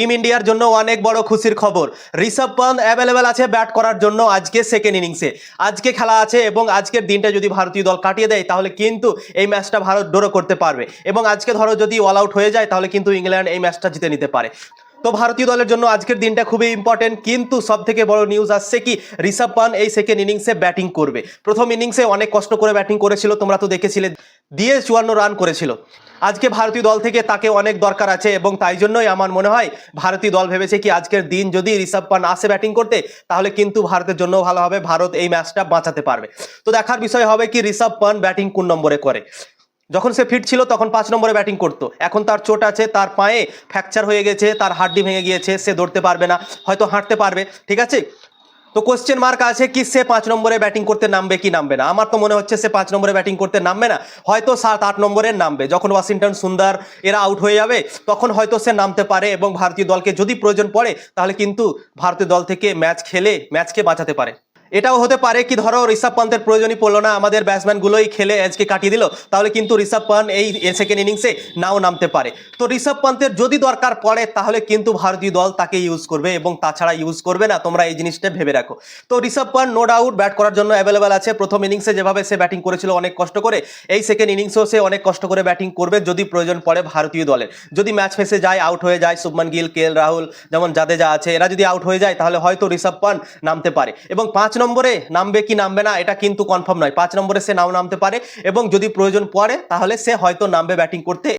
Team ইন্ডিয়ার জন্য অনেক বড় খুশির খবর। ঋষভ পান্ত অ্যাভেলেবেল আছে ব্যাট করার জন্য আজকে সেকেন্ড ইনিংসে আজকে খেলা আছে এবং আজকের দিনটা যদি ভারতীয় দল কাটিয়ে দেয়, তাহলে কিন্তু এই ম্যাচটা ভারত ড্র করতে পারবে। এবং আজকে ধরো যদি অল আউট হয়ে যায়, তাহলে কিন্তু ইংল্যান্ড এই ম্যাচটা জিতে নিতে পারে। তো ভারতীয় দলের জন্য আজকের দিনটা খুবই ইম্পর্টেন্ট কিন্তু সব থেকে বড় নিউজ আসছে কি, ঋষভ পান এই সেকেন্ড ইনিংসে ব্যাটিং করবে। প্রথম ইনিংসে অনেক কষ্ট করে ব্যাটিং করেছিল, তোমরা তো দেখেছিলে। দিয়ে চুয়ান্ন রান করেছিল। আজকে ভারতীয় দল থেকে তাকে অনেক দরকার আছে এবং তাই জন্যই আমার মনে হয় ভারতীয় দল ভেবেছে কি আজকের দিন যদি ঋষভ পান আসে ব্যাটিং করতে, তাহলে কিন্তু ভারতের জন্য ভালো হবে, ভারত এই ম্যাচটা বাঁচাতে পারবে। তো দেখার বিষয় হবে কি ঋষভ পান ব্যাটিং কোন নম্বরে করে? যখন সে ফিট ছিল তখন পাঁচ নম্বরে ব্যাটিং করতো। এখন তার চোট আছে, তার পায়ে ফ্র্যাকচার হয়ে গেছে, তার হাড্ডি ভেঙে গিয়েছে, সে দৌড়তে পারবে না, হয়তো হাঁটতে পারবে, ঠিক আছে? তো কোশ্চেন মার্ক আছে কি সে পাঁচ নম্বরে ব্যাটিং করতে নামবে কি নামবে না? আমার তো মনে হচ্ছে সে পাঁচ নম্বরে ব্যাটিং করতে নামবে না। হয়তো সাত, আট নম্বরে নামবে। যখন ওয়াশিংটন সুন্দর এরা আউট হয়ে যাবে, তখন হয়তো সে নামতে পারে এবং ভারতীয় দলকে যদি প্রয়োজন পড়ে, তাহলে কিন্তু ভারতীয় দল থেকে ম্যাচ খেলে ম্যাচকে বাঁচাতে পারে। এটাও হতে পারে কি ধরো ঋষভ পান্তের প্রয়োজনই পড়ল না, আমাদের ব্যাটসম্যানগুলোই খেলে আজকে কাটিয়ে দিল, তাহলে কিন্তু ঋষভ পান্ত এই সেকেন্ড ইনিংসে নাও নামতে পারে। তো ঋষভ পান্তের যদি দরকার পড়ে, তাহলে কিন্তু ভারতীয় দল তাকে ইউজ করবে এবং তাছাড়া ইউজ করবে না, তোমরা এই জিনিসটা ভেবে রাখো। তো Rishabh Pant no doubt bat করার জন্য অ্যাভেলেবেল আছে, প্রথম ইনিংসে যেভাবে সে ব্যাটিং করেছিল অনেক কষ্ট করে, এই সেকেন্ড ইনিংসেও সে অনেক কষ্ট করে ব্যাটিং করবে যদি প্রয়োজন পড়ে ভারতীয় দলের। যদি ম্যাচ ফেসে যায় আউট হয়ে যায়, শুভমান গিল, কে রাহুল, যেমন জাদেজা আছে, এরা যদি আউট হয়ে যায়, তাহলে হয়তো ঋষভ পান্ত নামতে পারে। এবং পাঁচ নম্বরে নামবে কি নামবে না, এটা কিন্তু কনফার্ম নয়। পাঁচ নম্বরে সে নাও নামতে পারে এবং যদি প্রয়োজন পড়ে, তাহলে সে হয়তো নামবে ব্যাটিং করতে।